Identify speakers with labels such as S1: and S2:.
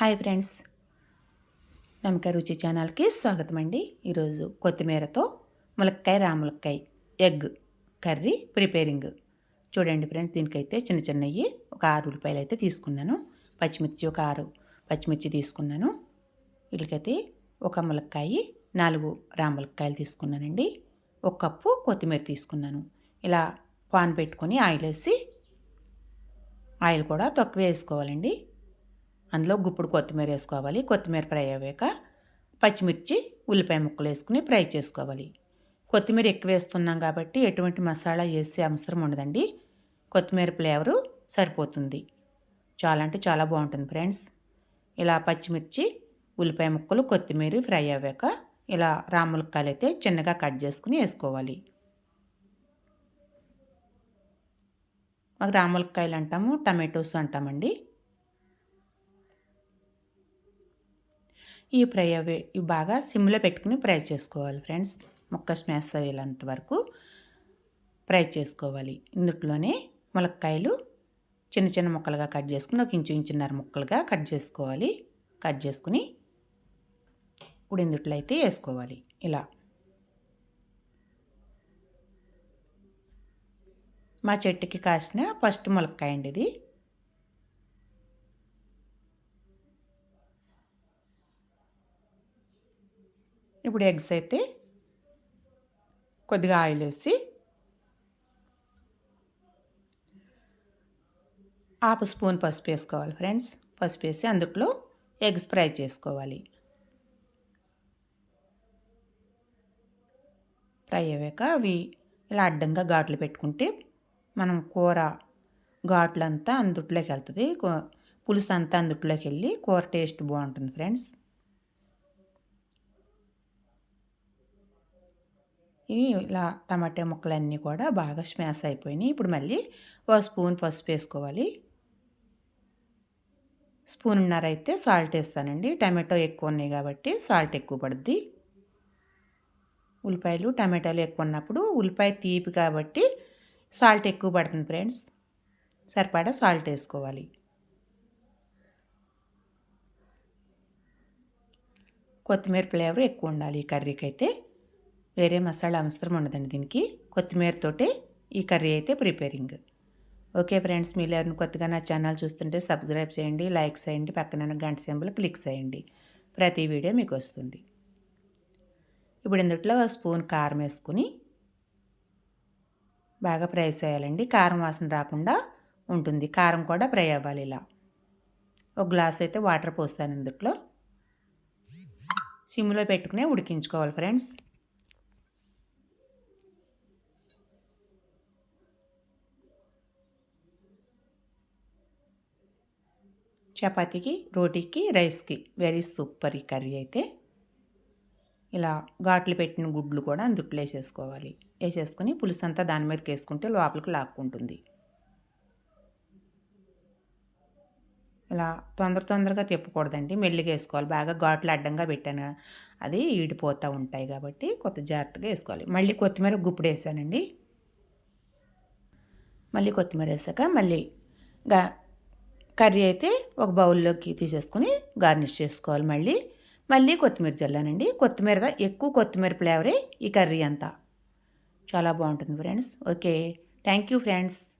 S1: Hi friends. నమ్మక రుచి ఛానల్కి స్వాగతం అండి ఈరోజు కొత్తిమీరతో ములక్కాయ రాములక్కాయ ఎగ్ కర్రీ ప్రిపేరింగ్. చూడండి ఫ్రెండ్స్ దీనికైతే చిన్న చిన్నవి ఒక ఆరు ఉల్లిపాయలు అయితే తీసుకున్నాను. పచ్చిమిర్చి ఒక ఆరు పచ్చిమిర్చి తీసుకున్నాను. వీటికైతే ఒక ములక్కాయ నాలుగు రాములక్కాయలు తీసుకున్నానండి. ఒక కప్పు కొత్తిమీర తీసుకున్నాను. ఇలా పాన్ పెట్టుకొని ఆయిల్ వేసి ఆయిల్ కూడా తక్కువ వేసుకోవాలండి. అందులో గుప్పుడు కొత్తిమీర వేసుకోవాలి. కొత్తిమీర ఫ్రై అయ్యాక పచ్చిమిర్చి ఉల్లిపాయ ముక్కలు వేసుకుని ఫ్రై చేసుకోవాలి. కొత్తిమీర ఎక్కువ వేస్తున్నాం కాబట్టి ఎటువంటి మసాలా వేసే అవసరం ఉండదండి. కొత్తిమీర ఫ్లేవరు సరిపోతుంది. చాలా అంటే చాలా బాగుంటుంది ఫ్రెండ్స్. ఇలా పచ్చిమిర్చి ఉల్లిపాయ ముక్కలు కొత్తిమీర ఫ్రై అయ్యాక ఇలా రాములకాయలు అయితే చిన్నగా కట్ చేసుకుని వేసుకోవాలి. మాకు రాములకాయలు అంటాము టమాటోస్ అంటామండి. ఈ ఫ్రై అవి ఇవి బాగా సిమ్లో పెట్టుకుని ఫ్రై చేసుకోవాలి ఫ్రెండ్స్. ముక్క స్మాష్ అయ్యేంత వరకు ఫ్రై చేసుకోవాలి. ఇందుట్లోనే ములక్కాయలు చిన్న చిన్న ముక్కలుగా కట్ చేసుకుని ఒక ఇంచు ఇంచున్నర ముక్కలుగా కట్ చేసుకోవాలి. కట్ చేసుకుని ఇప్పుడు ఇందుట్లో అయితే వేసుకోవాలి. ఇలా. మా చెట్టుకి కాసిన ఫస్ట్ ములక్కాయ అండి ఇది. ఇప్పుడు ఎగ్స్ అయితే కొద్దిగా ఆయిల్ వేసి హాఫ్ స్పూన్ పసుపు వేసుకోవాలి ఫ్రెండ్స్. పసుపు వేసి అందుట్లో ఎగ్స్ ఫ్రై చేసుకోవాలి. ఫ్రై అయ్యాక అవి ఇలా అడ్డంగా ఘాట్లు పెట్టుకుంటే మనం కూర ఘాట్లంతా అందుట్లోకి వెళ్తుంది. పులుసు అంతా అందుట్లోకి వెళ్ళి కూర టేస్ట్ బాగుంటుంది ఫ్రెండ్స్. ఇలా టమాటా ముక్కలన్నీ కూడా బాగా స్మాష్ అయిపోయినాయి. ఇప్పుడు మళ్ళీ ఒక స్పూన్ పసుపు వేసుకోవాలి. స్పూన్నర అయితే సాల్ట్ వేస్తానండి. టమాటో ఎక్కువ ఉన్నాయి కాబట్టి సాల్ట్ ఎక్కువ పడుద్ది. ఉల్లిపాయలు టమాటాలు ఎక్కువ ఉన్నప్పుడు ఉల్లిపాయ తీపి కాబట్టి సాల్ట్ ఎక్కువ పడుతుంది ఫ్రెండ్స్. సరిపడా సాల్ట్ వేసుకోవాలి. కొత్తిమీర ఫ్లేవర్ ఎక్కువ ఉండాలి ఈ కర్రీకి అయితే వేరే మసాలా అవసరం ఉండదండి దీనికి. కొత్తిమీరతోటే ఈ కర్రీ అయితే ప్రిపేరింగ్. ఓకే ఫ్రెండ్స్ మీరు ఎవరిని కొత్తగా నా ఛానల్ చూస్తుంటే సబ్స్క్రైబ్ చేయండి లైక్ చేయండి పక్కన గంట సింబల్ క్లిక్ చేయండి. ప్రతి వీడియో మీకు వస్తుంది. ఇప్పుడు ఇందుట్లో స్పూన్ కారం వేసుకుని బాగా ఫ్రై చేయాలండి. కారం వాసన రాకుండా ఉంటుంది. కారం కూడా ఫ్రై అవ్వాలి ఇలా. ఒక గ్లాస్ అయితే వాటర్ పోస్తాను ఇందుట్లో. సిమ్లో పెట్టుకునే ఉడికించుకోవాలి ఫ్రెండ్స్. చపాతీకి రోటీకి రైస్కి. వెరీ సూపర్ ఈ కర్రీ అయితే. ఇలా ఘాట్లు పెట్టిన గుడ్లు కూడా అందుట్లో వేసేసుకోవాలి. వేసేసుకొని పులుసు అంతా దాని మీదకి వేసుకుంటే లోపలికి లాక్కుంటుంది. ఇలా తొందర తొందరగా తిప్పకూడదండి. మెల్లిగా వేసుకోవాలి. బాగా ఘాట్లు అడ్డంగా పెట్టాను అది ఈడిపోతూ ఉంటాయి కాబట్టి కొత్త జాగ్రత్తగా వేసుకోవాలి. మళ్ళీ కొత్తిమీర గుప్పుడు వేసానండి. మళ్ళీ కొత్తిమీర వేసాక మళ్ళీ గా కర్రీ అయితే ఒక బౌల్లోకి తీసేసుకొని గార్నిష్ చేసుకోవాలి మళ్ళీ. మళ్ళీ కొత్తిమీర చల్లానండి. కొత్తిమీర ఎక్కువ కొత్తిమీర ఫ్లేవరే ఈ కర్రీ అంతా. చాలా బాగుంటుంది friends. Okay. Thank you friends.